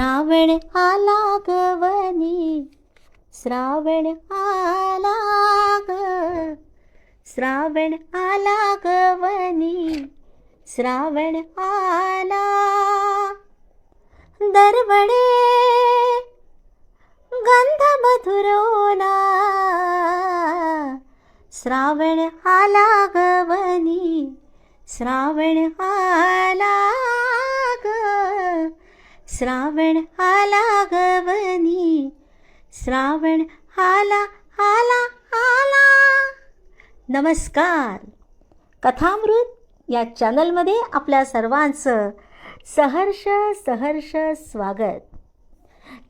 श्रावण आला गवनी श्रावण आला ग श्रावण आला गवनी श्रावण आला दरवडे गंध मधुरोला श्रावण आला गवनी श्रावण श्रावण आला गवनी. श्रावण आला आला आला. नमस्कार. कथामृत या चॅनलमध्ये आपल्या सर्वांचं सहर्ष सहर्ष स्वागत.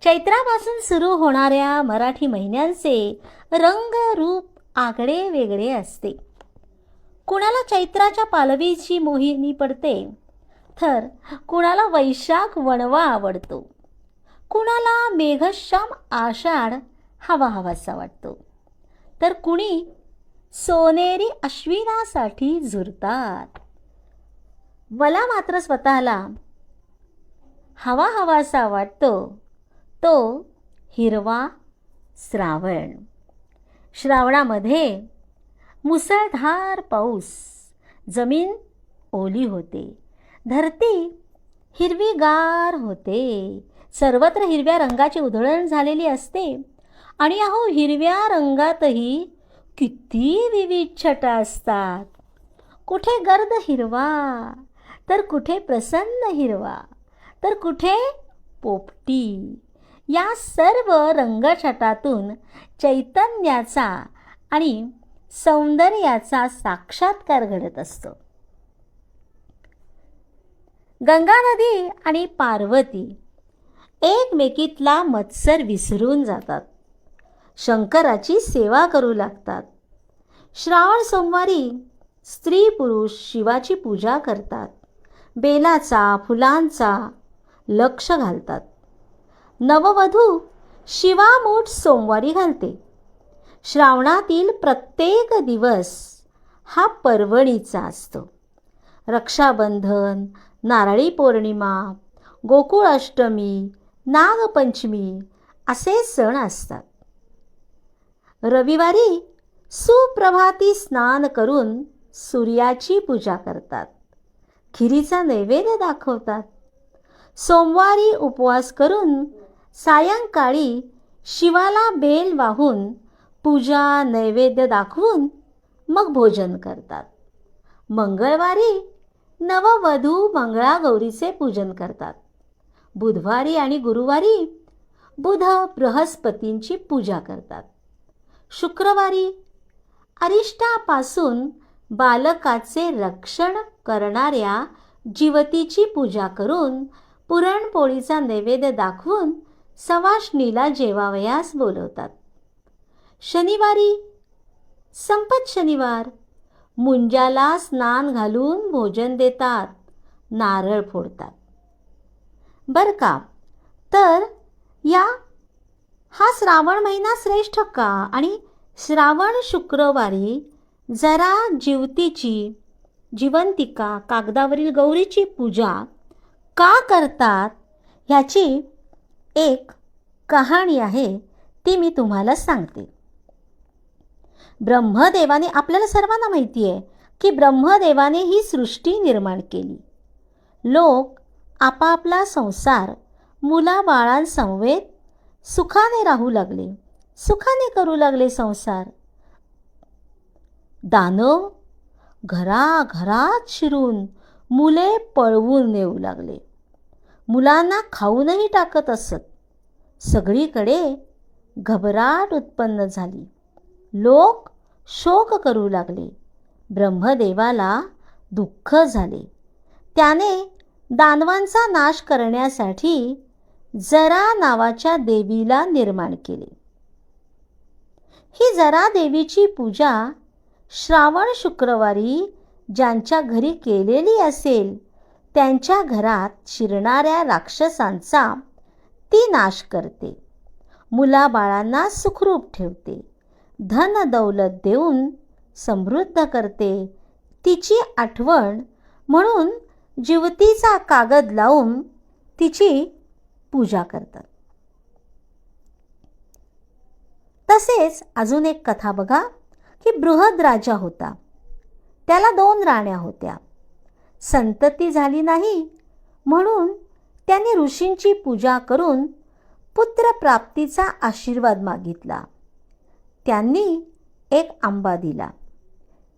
चैत्रापासून सुरू होणाऱ्या मराठी महिन्यांचे रंग रूप आगळे वेगळे असते. कुणाला चैत्राच्या पालवीची मोहिनी पडते? तर कुणाला वैशाख वणवा आवडतो. कुणाला मेघश्याम आषाढ हवा हवासा वाटतो. तर कुणी? सोनेरी अश्विनासाठी झुरतात. मला मात्र स्वतःला हवा हवासा वाटतो. तो हिरवा श्रावण. श्रावणामध्ये मुसळधार पाऊस जमीन ओली होते. धरती हिरवीगार होते. सर्वत्र हिरव्या रंगाची उधळण झालेली असते. आणि अहो हिरव्या रंगातही किती विविध छटा असतात. कुठे गर्द हिरवा तर कुठे प्रसन्न हिरवा तर कुठे पोपटी. या सर्व रंगछटातून चैतन्याचा आणि सौंदर्याचा साक्षात्कार घडत असतो. गंगा नदी आणि पार्वती एकमेकीतला मत्सर विसरून जातात. शंकराची सेवा करू लागतात. श्रावण सोमवारी स्त्री पुरुष शिवाची पूजा करतात. बेलाचा फुलांचा लक्ष घालतात. नववधू शिवामूठ सोमवारी घालते. श्रावणातील प्रत्येक दिवस हा पर्वणीचा असतो. रक्षाबंधन नारळी पौर्णिमा गोकुळाष्टमी नागपंचमी असे सण असतात. रविवारी सुप्रभाती स्नान करून सूर्याची पूजा करतात. खिरीचा नैवेद्य दाखवतात. सोमवारी उपवास करून सायंकाळी शिवाला बेल वाहून पूजा नैवेद्य दाखवून मग भोजन करतात. मंगळवारी नववधू मंगळागौरीचे पूजन करतात. बुधवारी आणि गुरुवारी बुध बृहस्पतींची पूजा करतात. शुक्रवारी अरिष्टापासून बालकाचे रक्षण करणाऱ्या जीवतीची पूजा करून पुरणपोळीचा नैवेद्य दाखवून सवाष्णीला जेवावयास बोलवतात. शनिवारी संपत शनिवार मुंजाला स्नान घालून भोजन देतात. नारळ फोडतात. बरं का? तर या हा श्रावण महिना श्रेष्ठ का? आणि श्रावण शुक्रवारी जरा जीवतीची जिवंतिका कागदावरील गौरीची पूजा का करतात ह्याची एक कहाणी आहे ती मी तुम्हाला सांगते. ब्रह्मदेवाने आपल्याला सर्वांना माहिती आहे की ब्रह्मदेवाने ही सृष्टी निर्माण केली. लोक आपापला संसार मुलाबाळांसमवेत सुखाने राहू लागले. सुखाने करू लागले संसार. दानव घराघरात शिरून मुले पळवून नेऊ लागले. मुलांना खाऊनही टाकत असत. सगळीकडे घबराट उत्पन्न झाली. लोक शोक करू लागले. ब्रह्मदेवाला दुःख झाले. त्याने दानवांचा नाश करण्यासाठी जरा नावाच्या देवीला निर्माण केले. ही जरा देवीची पूजा श्रावण शुक्रवारी ज्यांच्या घरी केलेली असेल त्यांच्या घरात शिरणाऱ्या राक्षसांचा ती नाश करते. मुलाबाळांना सुखरूप ठेवते. धन दौलत देऊन समृद्ध करते. तिची आठवण म्हणून जीवतीचा कागद लावून तिची पूजा करतात. तसेच अजून एक कथा बघा की बृहद राजा होता. त्याला दोन राण्या होत्या. संतती झाली नाही म्हणून त्याने ऋषींची पूजा करून पुत्रप्राप्तीचा आशीर्वाद मागितला. त्यांनी एक आंबा दिला.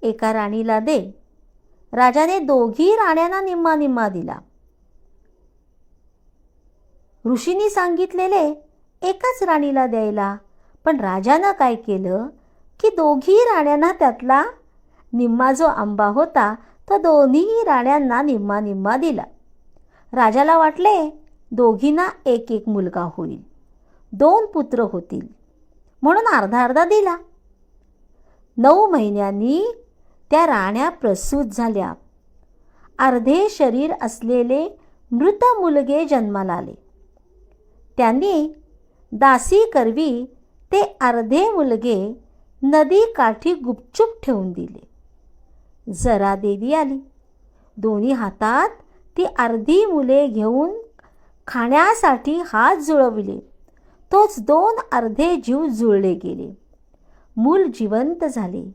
एका राणीला दे. राजाने दोघी राण्यांना निम्मा निम्मा दिला. ऋषींनी सांगितलेले एकाच राणीला द्यायला. पण राजानं काय केलं? की दोघी राण्यांना त्यातला निम्मा जो आंबा होता तो दोन्ही राण्यांना निम्मा निम्मा दिला. राजाला वाटले दोघींना एक एक मुलगा होईल. दोन पुत्र होतील. म्हणून अर्धा अर्धा दिला. नऊ महिन्यांनी त्या राण्या प्रसूत झाल्या. अर्धे शरीर असलेले मृत मुलगे जन्माला आले. त्यांनी दासी करवी ते अर्धे मुलगे नदी काठी गुपचूप ठेवून दिले. जरा देवी आली. दोन्ही हातात ती अर्धी मुले घेऊन खाण्यासाठी हात जुळवले. तोच दोन अर्धे जीव जुळले गेले. मूल जिवंत झाले.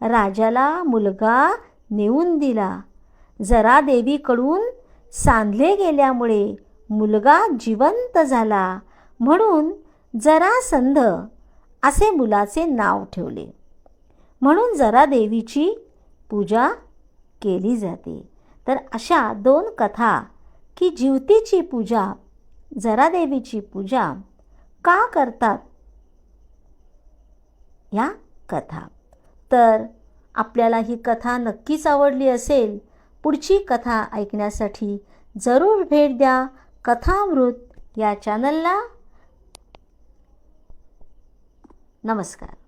राजाला मुलगा नेऊन दिला. जरा देवीकडून सांधले गेल्यामुळे मुलगा जिवंत झाला. म्हणून जरा संध असे मुलाचे नाव ठेवले. म्हणून जरा देवीची पूजा केली जाते. तर अशा दोन कथा की जीवतीची पूजा जरा देवीची पूजा का करतात? या कथा. तर आपल्याला ही कथा नक्कीच आवडली असेल पुढची कथा ऐकण्यासाठी जरूर भेट द्या कथामृत या चॅनलला. नमस्कार.